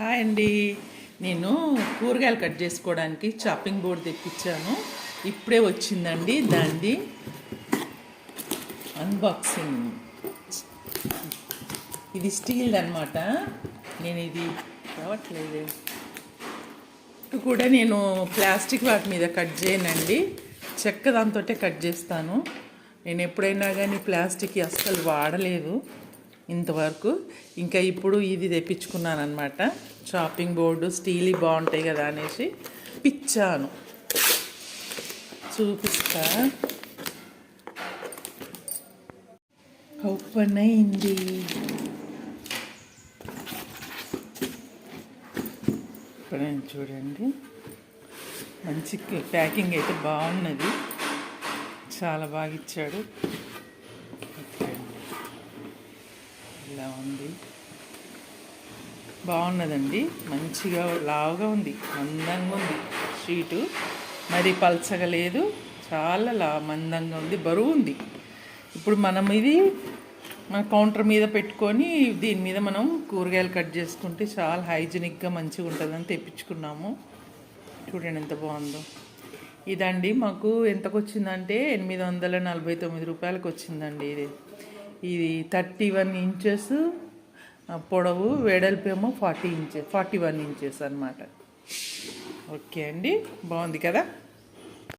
Hi అండి. నేను కూరగాయలు కట్ చేసుకోవడానికి చాపింగ్ బోర్డ్ తెప్పించాను. ఇప్పుడే వచ్చిందండి దాన్ని అన్బాక్సింగ్ ఇది స్టీల్ అన్నమాట. నేను ఇది రావట్లేదు. ఇటు కూడా నేను ప్లాస్టిక్ వాటి మీద కట్ చేయనండి. చెక్క దాంతో కట్ చేస్తాను. నేను ఎప్పుడైనా కానీ ప్లాస్టిక్ అస్సలు వాడలేదు. ఇంతవరకు. ఇంకా ఇప్పుడు ఇది తెప్పించుకున్నాను అనమాట చాపింగ్ బోర్డు స్టీల్ బాగుంటాయి కదా అనేసి పిచ్చాను. చూపిస్తా. ఓపెన్ అయింది ఇప్పుడైనా చూడండి. మంచి ప్యాకింగ్ అయితే బాగున్నది. చాలా బాగా ఇచ్చాడు. ఓకే. ఇలా ఉంది. బాగున్నదండి. మంచిగా లావుగా ఉంది. మందంగా ఉంది. స్వీటు. మరి పల్చగా లేదు. చాలా లా మందంగా ఉంది. బరువు ఉంది. ఇప్పుడు మనం ఇది మన కౌంటర్ మీద పెట్టుకొని దీని మీద మనం కూరగాయలు కట్ చేసుకుంటే చాలా హైజీనిక్గా మంచిగా ఉంటుందని తెప్పించుకున్నాము. చూడండి ఎంత బాగుందో. ఇదండి మాకు ఎంతకు వచ్చిందంటే ఎనిమిది వందల నలభై తొమ్మిది రూపాయలకు వచ్చిందండి ఇది. ఇది థర్టీ వన్ ఇంచెస్ పొడవు వెడల్పేమో forty inches forty one inches అనమాట ఓకే అండి బాగుంది కదా?